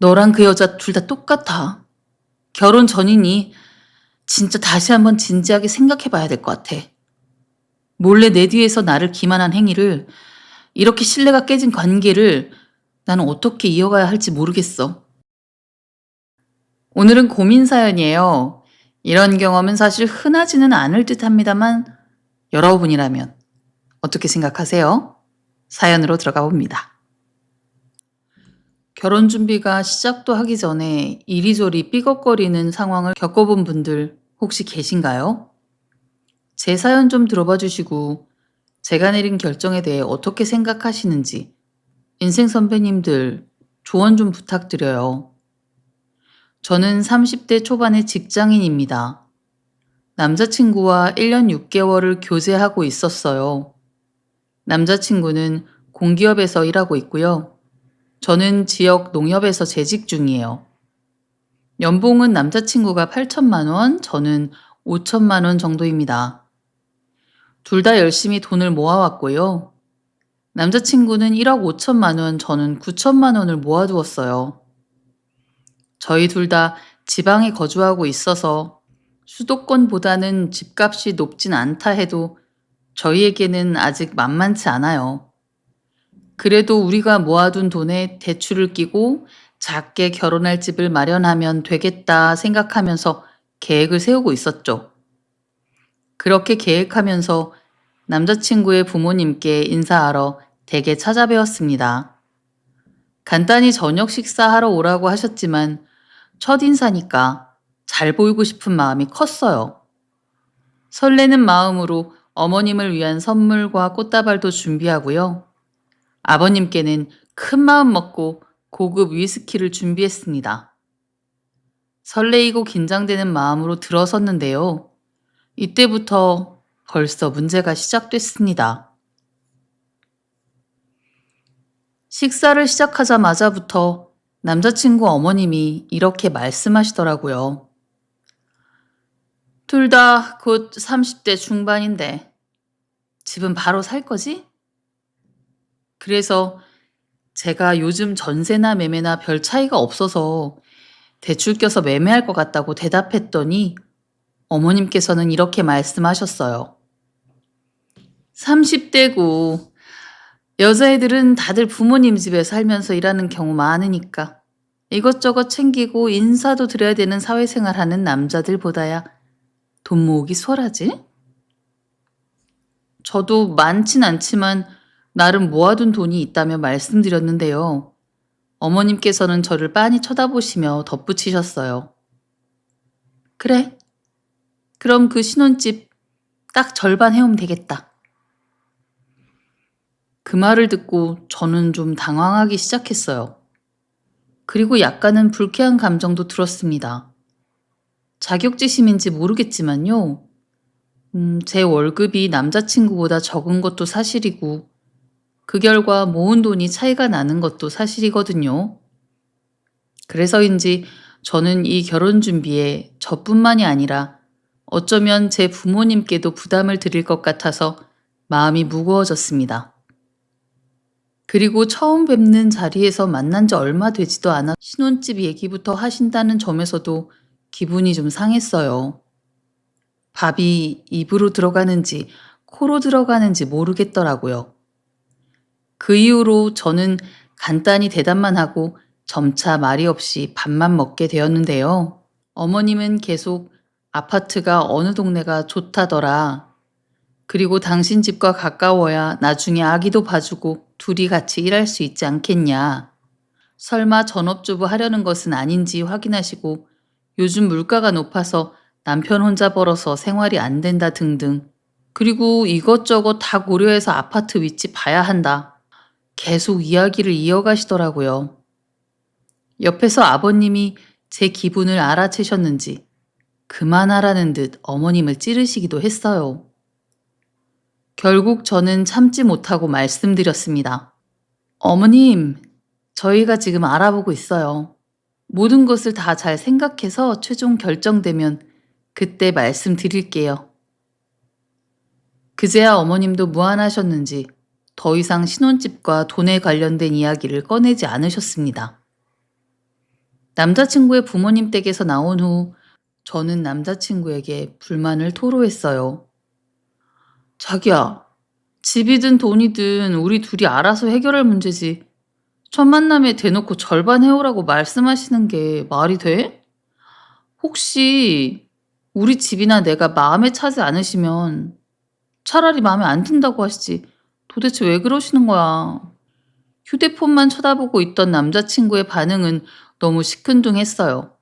너랑 그 여자 둘 다 똑같아. 결혼 전이니 진짜 다시 한번 진지하게 생각해 봐야 될 것 같아. 몰래 내 뒤에서 나를 기만한 행위를 이렇게 신뢰가 깨진 관계를 나는 어떻게 이어가야 할지 모르겠어. 오늘은 고민 사연이에요. 이런 경험은 사실 흔하지는 않을 듯 합니다만 여러분이라면 어떻게 생각하세요? 사연으로 들어가 봅니다. 결혼 준비가 시작도 하기 전에 이리저리 삐걱거리는 상황을 겪어본 분들 혹시 계신가요? 제 사연 좀 들어봐 주시고 제가 내린 결정에 대해 어떻게 생각하시는지 인생 선배님들 조언 좀 부탁드려요. 저는 30대 초반의 직장인입니다. 남자친구와 1년 6개월을 교제하고 있었어요. 남자친구는 공기업에서 일하고 있고요. 저는 지역 농협에서 재직 중이에요. 연봉은 남자친구가 8천만 원, 저는 5천만 원 정도입니다. 둘 다 열심히 돈을 모아왔고요. 남자친구는 1억 5천만 원, 저는 9천만 원을 모아두었어요. 저희 둘 다 지방에 거주하고 있어서 수도권보다는 집값이 높진 않다 해도 저희에게는 아직 만만치 않아요. 그래도 우리가 모아둔 돈에 대출을 끼고 작게 결혼할 집을 마련하면 되겠다 생각하면서 계획을 세우고 있었죠. 그렇게 계획하면서 남자친구의 부모님께 인사하러 댁에 찾아뵈었습니다. 간단히 저녁 식사하러 오라고 하셨지만 첫인사니까 잘 보이고 싶은 마음이 컸어요. 설레는 마음으로 어머님을 위한 선물과 꽃다발도 준비하고요. 아버님께는 큰 마음 먹고 고급 위스키를 준비했습니다. 설레이고 긴장되는 마음으로 들어섰는데요. 이때부터 벌써 문제가 시작됐습니다. 식사를 시작하자마자부터 남자친구 어머님이 이렇게 말씀하시더라고요. 둘 다 곧 30대 중반인데 집은 바로 살 거지? 그래서 제가 요즘 전세나 매매나 별 차이가 없어서 대출 껴서 매매할 것 같다고 대답했더니 어머님께서는 이렇게 말씀하셨어요. 30대고 여자애들은 다들 부모님 집에 살면서 일하는 경우 많으니까 이것저것 챙기고 인사도 드려야 되는 사회생활 하는 남자들보다야 돈 모으기 수월하지? 저도 많진 않지만 나름 모아둔 돈이 있다며 말씀드렸는데요. 어머님께서는 저를 빤히 쳐다보시며 덧붙이셨어요. 그래. 그럼 그 신혼집 딱 절반 해오면 되겠다. 그 말을 듣고 저는 좀 당황하기 시작했어요. 그리고 약간은 불쾌한 감정도 들었습니다. 자격지심인지 모르겠지만요. 음, 제 월급이 남자친구보다 적은 것도 사실이고, 그 결과 모은 돈이 차이가 나는 것도 사실이거든요. 그래서인지 저는 이 결혼 준비에 저뿐만이 아니라 어쩌면 제 부모님께도 부담을 드릴 것 같아서 마음이 무거워졌습니다. 그리고 처음 뵙는 자리에서 만난 지 얼마 되지도 않아 신혼집 얘기부터 하신다는 점에서도 기분이 좀 상했어요. 밥이 입으로 들어가는지 코로 들어가는지 모르겠더라고요. 그 이후로 저는 간단히 대답만 하고 점차 말이 없이 밥만 먹게 되었는데요. 어머님은 계속 아파트가 어느 동네가 좋다더라. 그리고 당신 집과 가까워야 나중에 아기도 봐주고 둘이 같이 일할 수 있지 않겠냐. 설마 전업주부 하려는 것은 아닌지 확인하시고 요즘 물가가 높아서 남편 혼자 벌어서 생활이 안 된다 등등. 그리고 이것저것 다 고려해서 아파트 위치 봐야 한다. 계속 이야기를 이어가시더라고요. 옆에서 아버님이 제 기분을 알아채셨는지 그만하라는 듯 어머님을 찌르시기도 했어요. 결국 저는 참지 못하고 말씀드렸습니다. 어머님, 저희가 지금 알아보고 있어요. 모든 것을 다 잘 생각해서 최종 결정되면 그때 말씀드릴게요. 그제야 어머님도 무안하셨는지 더 이상 신혼집과 돈에 관련된 이야기를 꺼내지 않으셨습니다. 남자친구의 부모님 댁에서 나온 후 저는 남자친구에게 불만을 토로했어요. 자기야, 집이든 돈이든 우리 둘이 알아서 해결할 문제지. 첫 만남에 대놓고 절반 해오라고 말씀하시는 게 말이 돼? 혹시 우리 집이나 내가 마음에 차지 않으시면 차라리 마음에 안 든다고 하시지. 도대체 왜 그러시는 거야? 휴대폰만 쳐다보고 있던 남자친구의 반응은 너무 시큰둥했어요.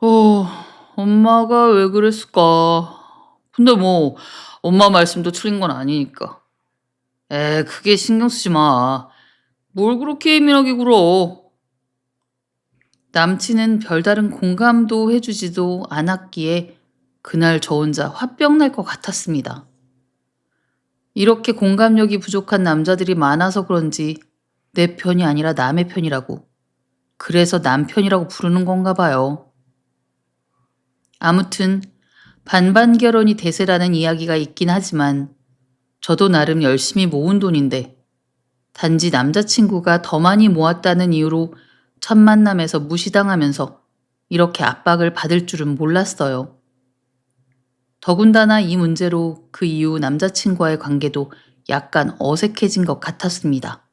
어, 엄마가 왜 그랬을까? 근데 뭐, 엄마 말씀도 틀린 건 아니니까. 에, 그게 신경 쓰지 마. 뭘 그렇게 예민하게 굴어? 남친은 별다른 공감도 해주지도 않았기에 그날 저 혼자 화병 날 것 같았습니다. 이렇게 공감력이 부족한 남자들이 많아서 그런지 내 편이 아니라 남의 편이라고. 그래서 남편이라고 부르는 건가 봐요. 아무튼 반반 결혼이 대세라는 이야기가 있긴 하지만 저도 나름 열심히 모은 돈인데 단지 남자친구가 더 많이 모았다는 이유로 첫 만남에서 무시당하면서 이렇게 압박을 받을 줄은 몰랐어요. 더군다나 이 문제로 그 이후 남자친구와의 관계도 약간 어색해진 것 같았습니다.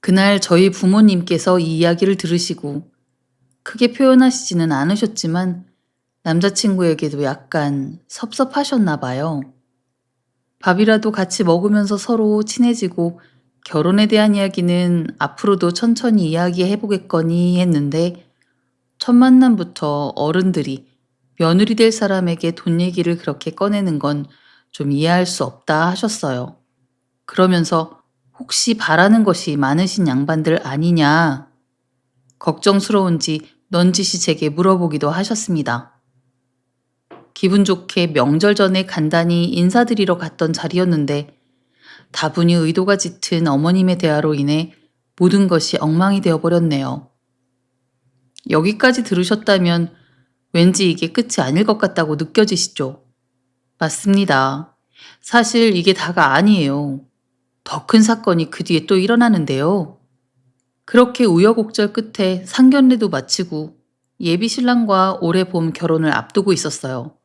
그날 저희 부모님께서 이 이야기를 들으시고 크게 표현하시지는 않으셨지만 남자친구에게도 약간 섭섭하셨나 봐요. 밥이라도 같이 먹으면서 서로 친해지고 결혼에 대한 이야기는 앞으로도 천천히 이야기해 보겠거니 했는데 첫 만남부터 어른들이 며느리 될 사람에게 돈 얘기를 그렇게 꺼내는 건 좀 이해할 수 없다 하셨어요. 그러면서 혹시 바라는 것이 많으신 양반들 아니냐 걱정스러운지 넌지시 제게 물어보기도 하셨습니다. 기분 좋게 명절 전에 간단히 인사드리러 갔던 자리였는데 다분히 의도가 짙은 어머님의 대화로 인해 모든 것이 엉망이 되어버렸네요. 여기까지 들으셨다면 왠지 이게 끝이 아닐 것 같다고 느껴지시죠? 맞습니다. 사실 이게 다가 아니에요. 더 큰 사건이 그 뒤에 또 일어나는데요. 그렇게 우여곡절 끝에 상견례도 마치고 예비 신랑과 올해 봄 결혼을 앞두고 있었어요.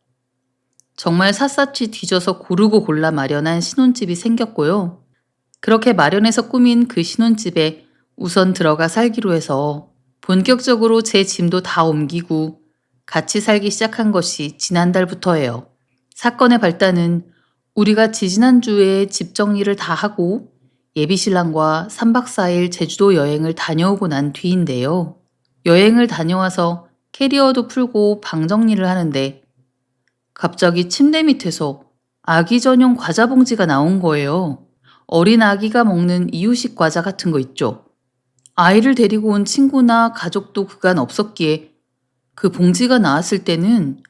정말 샅샅이 뒤져서 고르고 골라 마련한 신혼집이 생겼고요. 그렇게 마련해서 꾸민 그 신혼집에 우선 들어가 살기로 해서 본격적으로 제 짐도 다 옮기고 같이 살기 시작한 것이 지난달부터예요. 사건의 발단은 우리가 지지난주에 집 정리를 다 하고 예비 신랑과 3박 4일 제주도 여행을 다녀오고 난 뒤인데요. 여행을 다녀와서 캐리어도 풀고 방 정리를 하는데 갑자기 침대 밑에서 아기 전용 과자 봉지가 나온 거예요. 어린 아기가 먹는 이유식 과자 같은 거 있죠. 아이를 데리고 온 친구나 가족도 그간 없었기에 그 봉지가 나왔을 때는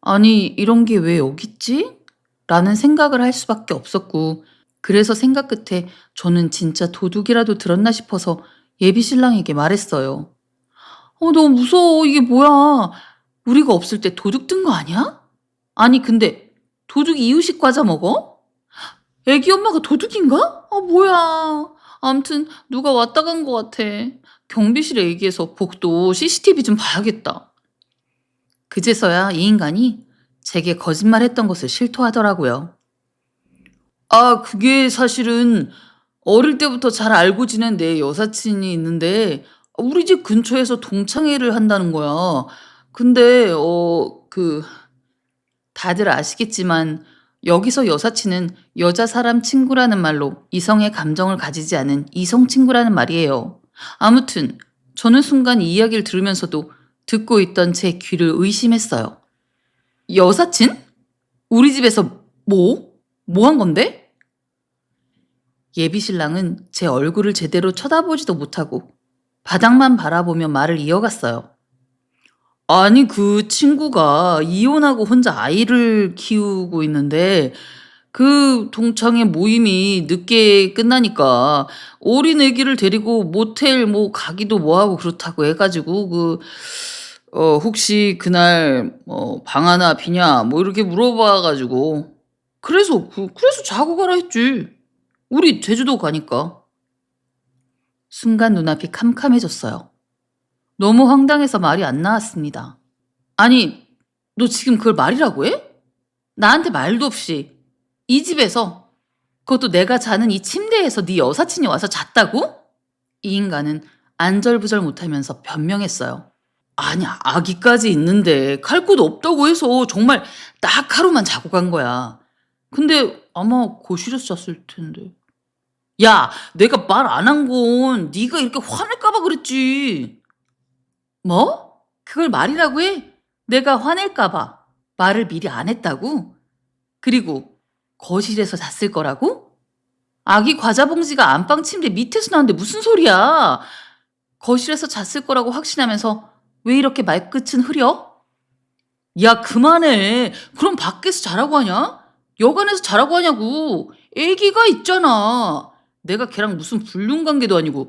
아니, 이런 게 왜 여기 있지? 라는 생각을 할 수밖에 없었고, 그래서 생각 끝에 저는 진짜 도둑이라도 들었나 싶어서 예비 신랑에게 말했어요. 어, 너무 무서워. 이게 뭐야. 우리가 없을 때 도둑 든 거 아니야? 아니, 근데 도둑이 이유식 과자 먹어? 애기 엄마가 도둑인가? 아, 뭐야. 암튼 누가 왔다 간 것 같아. 경비실에 얘기해서 복도 CCTV 좀 봐야겠다. 그제서야 이 인간이 제게 거짓말했던 것을 실토하더라고요. 아, 그게 사실은 어릴 때부터 잘 알고 지낸 내 여사친이 있는데 우리 집 근처에서 동창회를 한다는 거야. 근데 어, 그 다들 아시겠지만 여기서 여사친은 여자 사람 친구라는 말로 이성의 감정을 가지지 않은 이성 친구라는 말이에요. 아무튼 저는 순간 이 이야기를 들으면서도 듣고 있던 제 귀를 의심했어요. 여사친? 우리 집에서 뭐? 뭐 한 건데? 예비 신랑은 제 얼굴을 제대로 쳐다보지도 못하고 바닥만 바라보며 말을 이어갔어요. 아니, 그 친구가 이혼하고 혼자 아이를 키우고 있는데 그 동창회 모임이 늦게 끝나니까 어린 애기를 데리고 모텔 뭐 가기도 뭐하고 그렇다고 해 가지고 그, 어, 혹시 그날 뭐방 하나 비냐 뭐 이렇게 물어봐 가지고 그래서, 그, 그래서 자고 가라 했지. 우리 제주도 가니까. 순간 눈앞이 캄캄해졌어요. 너무 황당해서 말이 안 나왔습니다. 아니, 너 지금 그걸 말이라고 해? 나한테 말도 없이 이 집에서 그것도 내가 자는 이 침대에서 네 여사친이 와서 잤다고? 이 인간은 안절부절 못하면서 변명했어요. 아니, 아기까지 있는데 갈곳 없다고 해서 정말 딱 하루만 자고 간 거야. 근데 아마 거실에서 잤을 텐데. 야, 내가 말 안 한 건 네가 이렇게 화낼까 봐 그랬지. 뭐? 그걸 말이라고 해? 내가 화낼까봐 말을 미리 안 했다고? 그리고 거실에서 잤을 거라고? 아기 과자 봉지가 안방 침대 밑에서 나왔는데 무슨 소리야? 거실에서 잤을 거라고 확신하면서 왜 이렇게 말끝은 흐려? 야, 그만해. 그럼 밖에서 자라고 하냐? 여관에서 자라고 하냐고. 애기가 있잖아. 내가 걔랑 무슨 불륜 관계도 아니고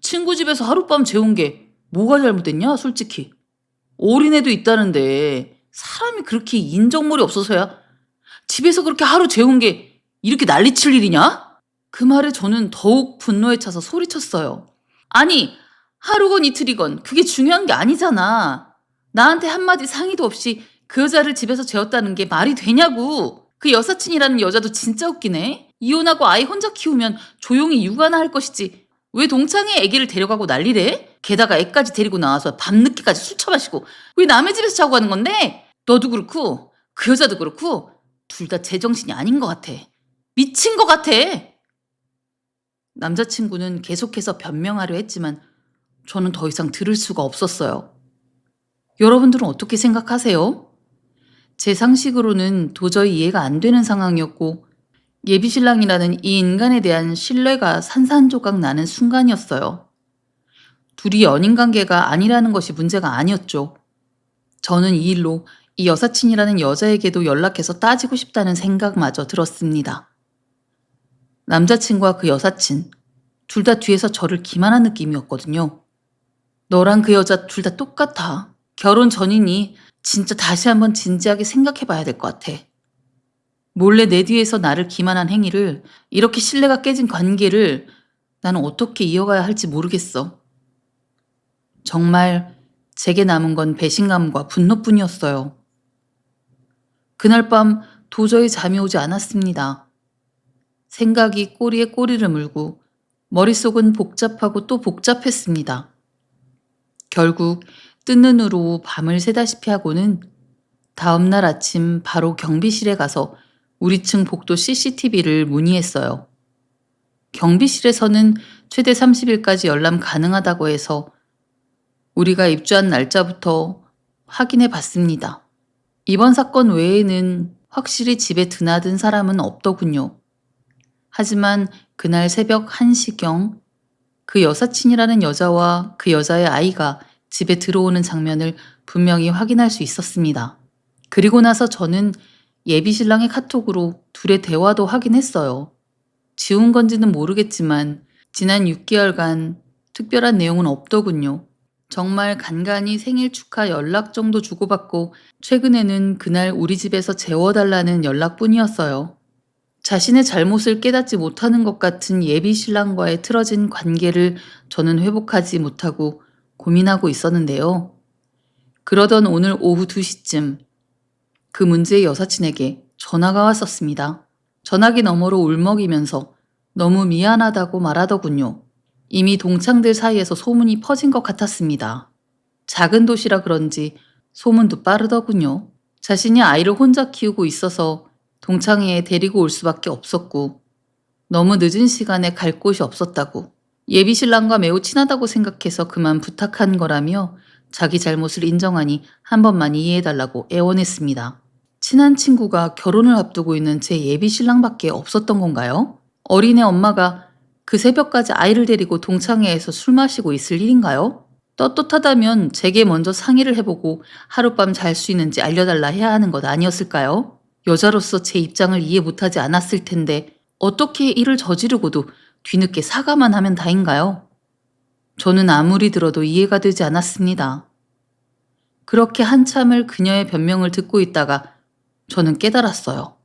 친구 집에서 하룻밤 재운 게 뭐가 잘못됐냐, 솔직히. 어린애도 있다는데 사람이 그렇게 인정머리 없어서야 집에서 그렇게 하루 재운 게 이렇게 난리칠 일이냐? 그 말에 저는 더욱 분노에 차서 소리쳤어요. 아니, 하루건 이틀이건 그게 중요한 게 아니잖아. 나한테 한마디 상의도 없이 그 여자를 집에서 재웠다는 게 말이 되냐고. 그 여사친이라는 여자도 진짜 웃기네. 이혼하고 아이 혼자 키우면 조용히 육아나 할 것이지. 왜 동창회 애기를 데려가고 난리래? 게다가 애까지 데리고 나와서 밤늦게까지 술 처마시고 왜 남의 집에서 자고 가는 건데? 너도 그렇고 그 여자도 그렇고 둘 다 제정신이 아닌 것 같아. 미친 것 같아. 남자친구는 계속해서 변명하려 했지만 저는 더 이상 들을 수가 없었어요. 여러분들은 어떻게 생각하세요? 제 상식으로는 도저히 이해가 안 되는 상황이었고 예비신랑이라는 이 인간에 대한 신뢰가 산산조각 나는 순간이었어요. 둘이 연인 관계가 아니라는 것이 문제가 아니었죠. 저는 이 일로 이 여사친이라는 여자에게도 연락해서 따지고 싶다는 생각마저 들었습니다. 남자친구와 그 여사친, 둘 다 뒤에서 저를 기만한 느낌이었거든요. 너랑 그 여자 둘 다 똑같아. 결혼 전이니 진짜 다시 한번 진지하게 생각해 봐야 될 것 같아. 몰래 내 뒤에서 나를 기만한 행위를, 이렇게 신뢰가 깨진 관계를 나는 어떻게 이어가야 할지 모르겠어. 정말 제게 남은 건 배신감과 분노뿐이었어요. 그날 밤 도저히 잠이 오지 않았습니다. 생각이 꼬리에 꼬리를 물고 머릿속은 복잡하고 또 복잡했습니다. 결국 뜬 눈으로 밤을 새다시피 하고는 다음날 아침 바로 경비실에 가서 우리 층 복도 CCTV를 문의했어요. 경비실에서는 최대 30일까지 열람 가능하다고 해서 우리가 입주한 날짜부터 확인해 봤습니다. 이번 사건 외에는 확실히 집에 드나든 사람은 없더군요. 하지만 그날 새벽 1시경 그 여사친이라는 여자와 그 여자의 아이가 집에 들어오는 장면을 분명히 확인할 수 있었습니다. 그리고 나서 저는 예비 신랑의 카톡으로 둘의 대화도 확인했어요. 지운 건지는 모르겠지만 지난 6개월간 특별한 내용은 없더군요. 정말 간간히 생일 축하 연락 정도 주고받고 최근에는 그날 우리 집에서 재워달라는 연락뿐이었어요. 자신의 잘못을 깨닫지 못하는 것 같은 예비 신랑과의 틀어진 관계를 저는 회복하지 못하고 고민하고 있었는데요. 그러던 오늘 오후 2시쯤 그 문제의 여사친에게 전화가 왔었습니다. 전화기 너머로 울먹이면서 너무 미안하다고 말하더군요. 이미 동창들 사이에서 소문이 퍼진 것 같았습니다. 작은 도시라 그런지 소문도 빠르더군요. 자신이 아이를 혼자 키우고 있어서 동창회에 데리고 올 수밖에 없었고 너무 늦은 시간에 갈 곳이 없었다고 예비 신랑과 매우 친하다고 생각해서 그만 부탁한 거라며 자기 잘못을 인정하니 한 번만 이해해달라고 애원했습니다. 친한 친구가 결혼을 앞두고 있는 제 예비 신랑밖에 없었던 건가요? 어린애 엄마가 그 새벽까지 아이를 데리고 동창회에서 술 마시고 있을 일인가요? 떳떳하다면 제게 먼저 상의를 해보고 하룻밤 잘 수 있는지 알려달라 해야 하는 것 아니었을까요? 여자로서 제 입장을 이해 못하지 않았을 텐데 어떻게 일을 저지르고도 뒤늦게 사과만 하면 다인가요? 저는 아무리 들어도 이해가 되지 않았습니다. 그렇게 한참을 그녀의 변명을 듣고 있다가 저는 깨달았어요.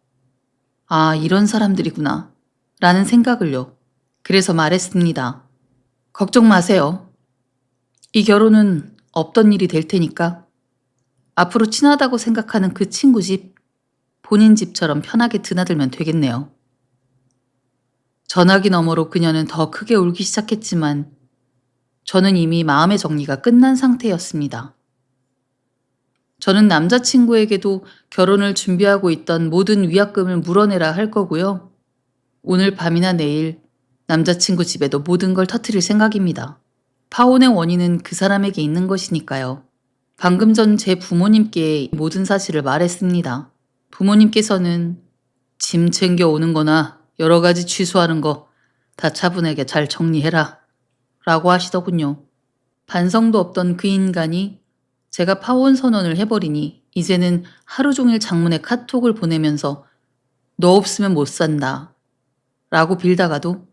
아, 이런 사람들이구나. 라는 생각을요. 그래서 말했습니다. 걱정 마세요. 이 결혼은 없던 일이 될 테니까 앞으로 친하다고 생각하는 그 친구 집, 본인 집처럼 편하게 드나들면 되겠네요. 전화기 너머로 그녀는 더 크게 울기 시작했지만 저는 이미 마음의 정리가 끝난 상태였습니다. 저는 남자친구에게도 결혼을 준비하고 있던 모든 위약금을 물어내라 할 거고요. 오늘 밤이나 내일 남자친구 집에도 모든 걸 터트릴 생각입니다. 파혼의 원인은 그 사람에게 있는 것이니까요. 방금 전 제 부모님께 모든 사실을 말했습니다. 부모님께서는 짐 챙겨 오는 거나 여러 가지 취소하는 거 다 차분하게 잘 정리해라. 라고 하시더군요. 반성도 없던 그 인간이 제가 파혼 선언을 해버리니 이제는 하루 종일 장문에 카톡을 보내면서 너 없으면 못 산다. 라고 빌다가도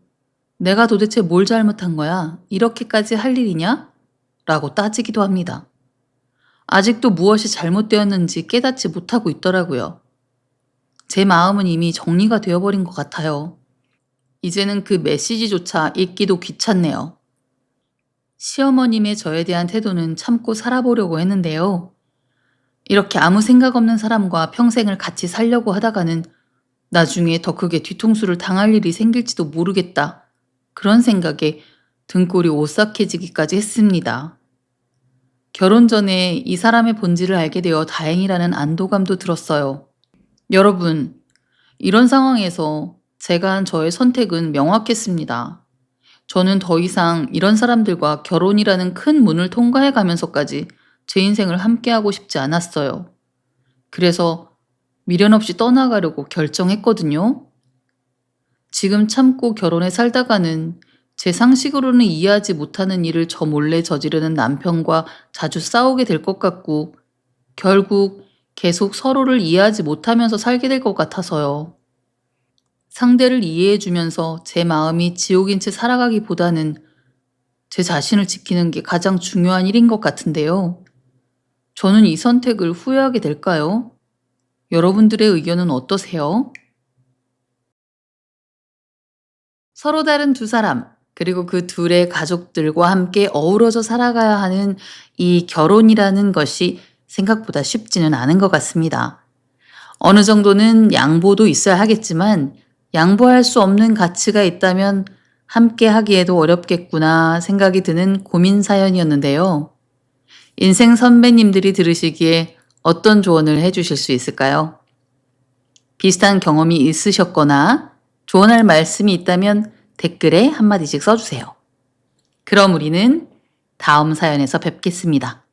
내가 도대체 뭘 잘못한 거야? 이렇게까지 할 일이냐? 라고 따지기도 합니다. 아직도 무엇이 잘못되었는지 깨닫지 못하고 있더라고요. 제 마음은 이미 정리가 되어버린 것 같아요. 이제는 그 메시지조차 읽기도 귀찮네요. 시어머님의 저에 대한 태도는 참고 살아보려고 했는데요. 이렇게 아무 생각 없는 사람과 평생을 같이 살려고 하다가는 나중에 더 크게 뒤통수를 당할 일이 생길지도 모르겠다. 그런 생각에 등골이 오싹해지기까지 했습니다. 결혼 전에 이 사람의 본질을 알게 되어 다행이라는 안도감도 들었어요. 여러분, 이런 상황에서 제가 한 저의 선택은 명확했습니다. 저는 더 이상 이런 사람들과 결혼이라는 큰 문을 통과해 가면서까지 제 인생을 함께하고 싶지 않았어요. 그래서 미련 없이 떠나가려고 결정했거든요. 지금 참고 결혼해 살다가는 제 상식으로는 이해하지 못하는 일을 저 몰래 저지르는 남편과 자주 싸우게 될 것 같고 결국 계속 서로를 이해하지 못하면서 살게 될 것 같아서요. 상대를 이해해주면서 제 마음이 지옥인 채 살아가기보다는 제 자신을 지키는 게 가장 중요한 일인 것 같은데요. 저는 이 선택을 후회하게 될까요? 여러분들의 의견은 어떠세요? 서로 다른 두 사람, 그리고 그 둘의 가족들과 함께 어우러져 살아가야 하는 이 결혼이라는 것이 생각보다 쉽지는 않은 것 같습니다. 어느 정도는 양보도 있어야 하겠지만 양보할 수 없는 가치가 있다면 함께 하기에도 어렵겠구나 생각이 드는 고민 사연이었는데요. 인생 선배님들이 들으시기에 어떤 조언을 해주실 수 있을까요? 비슷한 경험이 있으셨거나 조언할 말씀이 있다면 댓글에 한마디씩 써주세요. 그럼 우리는 다음 사연에서 뵙겠습니다.